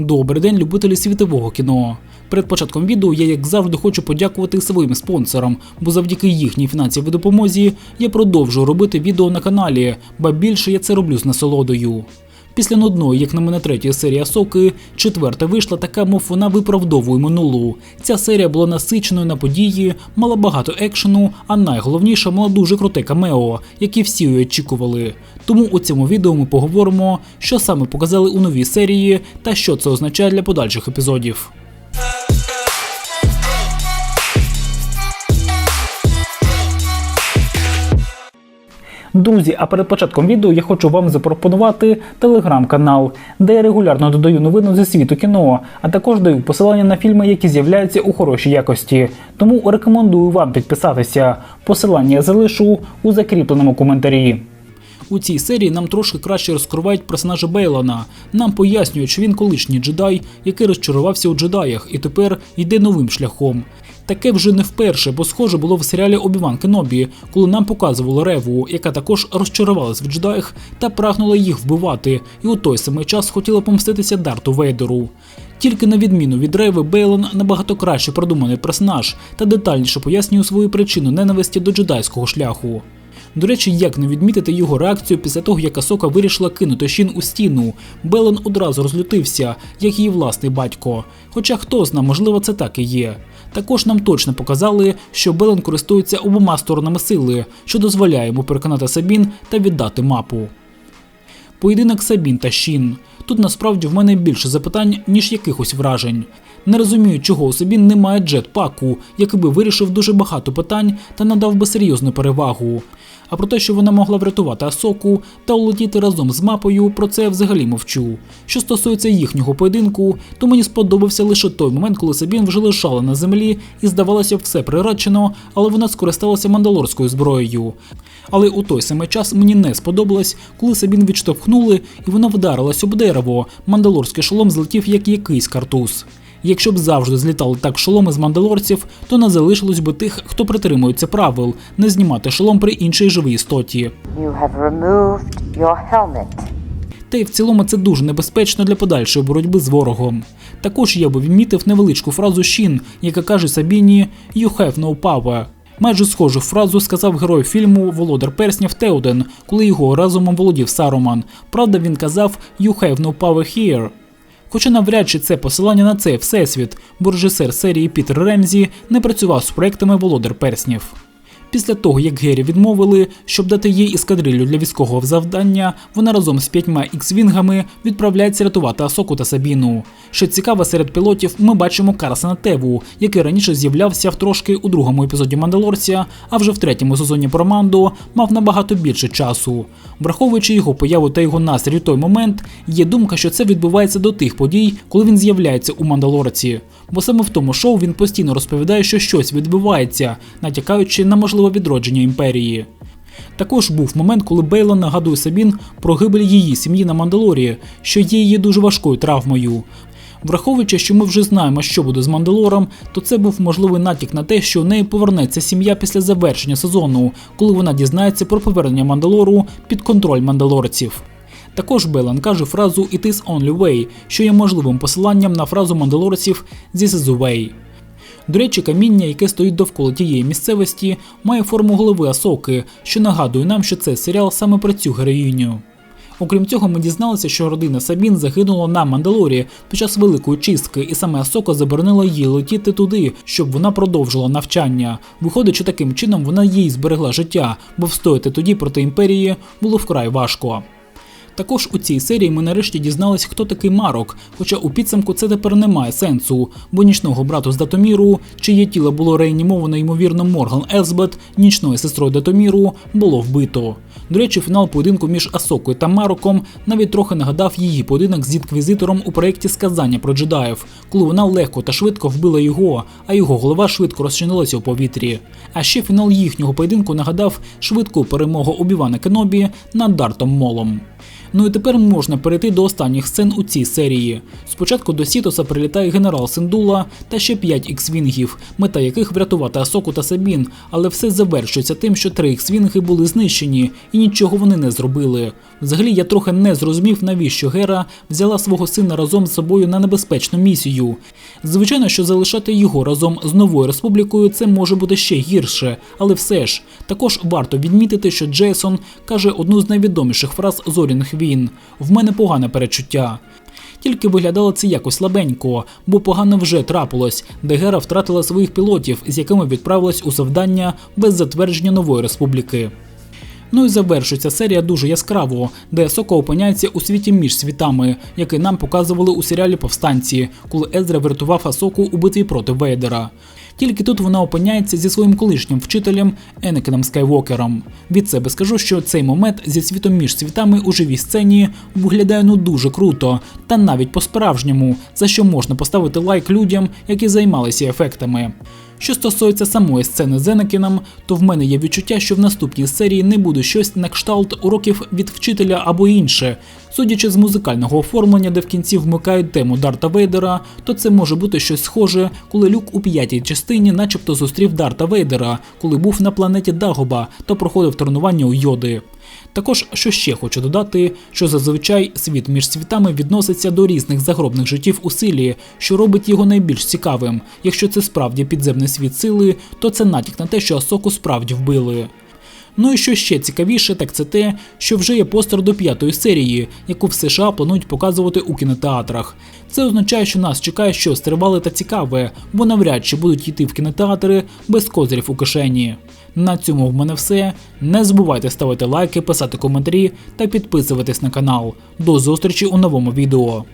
Добрий день, любителі світового кіно. Перед початком відео я, як завжди, хочу подякувати своїм спонсорам, бо завдяки їхній фінансовій допомозі я продовжую робити відео на каналі, ба більше я це роблю з насолодою. Після нудної, як на мене, третьої серії Асоки, четверта вийшла така, мов вона виправдовує минулу. Ця серія була насиченою на події, мала багато екшену, а найголовніше мала дуже круте камео, які всі очікували. Тому у цьому відео ми поговоримо, що саме показали у новій серії та що це означає для подальших епізодів. Друзі, а перед початком відео я хочу вам запропонувати телеграм-канал, де я регулярно додаю новини зі світу кіно, а також даю посилання на фільми, які з'являються у хорошій якості. Тому рекомендую вам підписатися. Посилання я залишу у закріпленому коментарі. У цій серії нам трошки краще розкривають персонажа Бейлона. Нам пояснюють, що він колишній джедай, який розчарувався у джедаях і тепер йде новим шляхом. Таке вже не вперше, бо схоже було в серіалі Обіван Кенобі, коли нам показували Реву, яка також розчарувалась в джедаях та прагнула їх вбивати, і у той самий час хотіла помститися Дарту Вейдеру. Тільки на відміну від Реви, Бейлон набагато краще продуманий персонаж та детальніше пояснює свою причину ненависті до джедайського шляху. До речі, як не відмітити його реакцію після того, як Асока вирішила кинути Шін у стіну. Белен одразу розлютився, як її власний батько. Хоча хто зна, можливо, це так і є. Також нам точно показали, що Белен користується обома сторонами сили, що дозволяє йому переконати Сабін та віддати мапу. Поєдинок Сабін та Шін. Тут насправді в мене більше запитань, ніж якихось вражень. Не розумію, чого у Сабін немає джетпаку, який би вирішив дуже багато питань та надав би серйозну перевагу. А про те, що вона могла врятувати Асоку та улетіти разом з мапою, про це я взагалі мовчу. Що стосується їхнього поєдинку, то мені сподобався лише той момент, коли Сабін вже лишала на землі і здавалося все приречено, але вона скористалася мандалорською зброєю. Але у той самий час мені не сподобалось, коли Сабін відштовхнули і вона вдарилась об дерево. Мандалорський шолом злетів як якийсь картуз. Якщо б завжди злітали так шоломи з мандалорців, то не залишилось би тих, хто притримується правил, не знімати шолом при іншій живій істоті. You have your. Та й в цілому це дуже небезпечно для подальшої боротьби з ворогом. Також я би відмітив невеличку фразу Шін, яка каже Сабіні «You have no power». Майже схожу фразу сказав герой фільму Володар Перснів Теоден, коли його разумом володів Саруман. Правда, він казав «You have no power here». Хоча навряд чи це посилання на цей всесвіт, бо режисер серії Пітер Ремзі не працював з проектами Володар Перснів. Після того, як Гері відмовили, щоб дати їй ескадрилю для військового завдання, вона разом з п'ятьма ікс-вінгами відправляється рятувати Асоку та Сабіну. Що цікаво, серед пілотів ми бачимо Карсена Теву, який раніше з'являвся в трошки у другому епізоді Мандалорця, а вже в третьому сезоні про Мандо мав набагато більше часу. Враховуючи його появу та його настрій у той момент, є думка, що це відбувається до тих подій, коли він з'являється у Мандалорці. Бо саме в тому шоу він постійно розповідає, що щось відбувається, натякаючи на можливе відродження імперії. Також був момент, коли Бейла нагадує Сабін про гибель її сім'ї на Мандалорі, що є її дуже важкою травмою. Враховуючи, що ми вже знаємо, що буде з Мандалором, то це був можливий натяк на те, що у неї повернеться сім'я після завершення сезону, коли вона дізнається про повернення Мандалору під контроль мандалорців. Також Белан каже фразу «It is only way», що є можливим посиланням на фразу мандалорців «This is the way». До речі, каміння, яке стоїть довкола тієї місцевості, має форму голови Асоки, що нагадує нам, що це серіал саме про цю героїню. Окрім цього, ми дізналися, що родина Сабін загинула на Мандалорі під час великої чистки, і саме Асока заборонила їй летіти туди, щоб вона продовжила навчання. Виходить, що таким чином вона їй зберегла життя, бо встояти тоді проти імперії було вкрай важко. Також у цій серії ми нарешті дізнались, хто такий Марок, хоча у підсумку це тепер не має сенсу, бо нічного брату з Датоміру, чиє тіло було реанімовано ймовірно Морган Елсбет, нічною сестрою Датоміру, було вбито. До речі, фінал поєдинку між Асокою та Мароком навіть трохи нагадав її поєдинок з інквізитором у проєкті Сказання про джедаїв, коли вона легко та швидко вбила його, а його голова швидко розчинилася у повітрі. А ще фінал їхнього поєдинку нагадав швидку перемогу Обівана Кенобі над Дартом Молом. Ну і тепер можна перейти до останніх сцен у цій серії. Спочатку до Сітоса прилітає генерал Синдула та ще 5 іксвінгів, мета яких врятувати Асоку та Сабін, але все завершується тим, що три іксвінги були знищені і нічого вони не зробили. Взагалі я трохи не зрозумів, навіщо Гера взяла свого сина разом з собою на небезпечну місію. Звичайно, що залишати його разом з новою республікою це може бути ще гірше, але все ж також варто відмітити, що Джейсон каже одну з найвідоміших фраз зоряних війн: в мене погане перечуття. Тільки виглядало це якось слабенько, бо погано вже трапилось, де Гера втратила своїх пілотів, з якими відправилась у завдання без затвердження нової республіки. Ну і завершується серія дуже яскраво, де Соко опиняється у світі між світами, який нам показували у серіалі Повстанці, коли Езра врятував Асоку у битві проти Вейдера. Тільки тут вона опиняється зі своїм колишнім вчителем Енекеном Скайвокером. Від себе скажу, що цей момент зі світом між світами у живій сцені виглядає ну дуже круто, та навіть по-справжньому, за що можна поставити лайк людям, які займалися ефектами. Що стосується самої сцени з Енекіном, то в мене є відчуття, що в наступній серії не буде щось на кшталт уроків від вчителя або інше. Судячи з музикального оформлення, де в кінці вмикають тему Дарта Вейдера, то це може бути щось схоже, коли Люк у п'ятій частині начебто зустрів Дарта Вейдера, коли був на планеті Дагоба та проходив тренування у Йоди. Також, що ще хочу додати, що зазвичай світ між світами відноситься до різних загробних життів у силі, що робить його найбільш цікавим. Якщо це справді підземний світ сили, то це натяк на те, що Асоку справді вбили. Ну і що ще цікавіше, так це те, що вже є постер до п'ятої серії, яку в США планують показувати у кінотеатрах. Це означає, що нас чекає щось тривале та цікаве, бо навряд чи будуть йти в кінотеатри без козирів у кишені. На цьому в мене все. Не забувайте ставити лайки, писати коментарі та підписуватись на канал. До зустрічі у новому відео.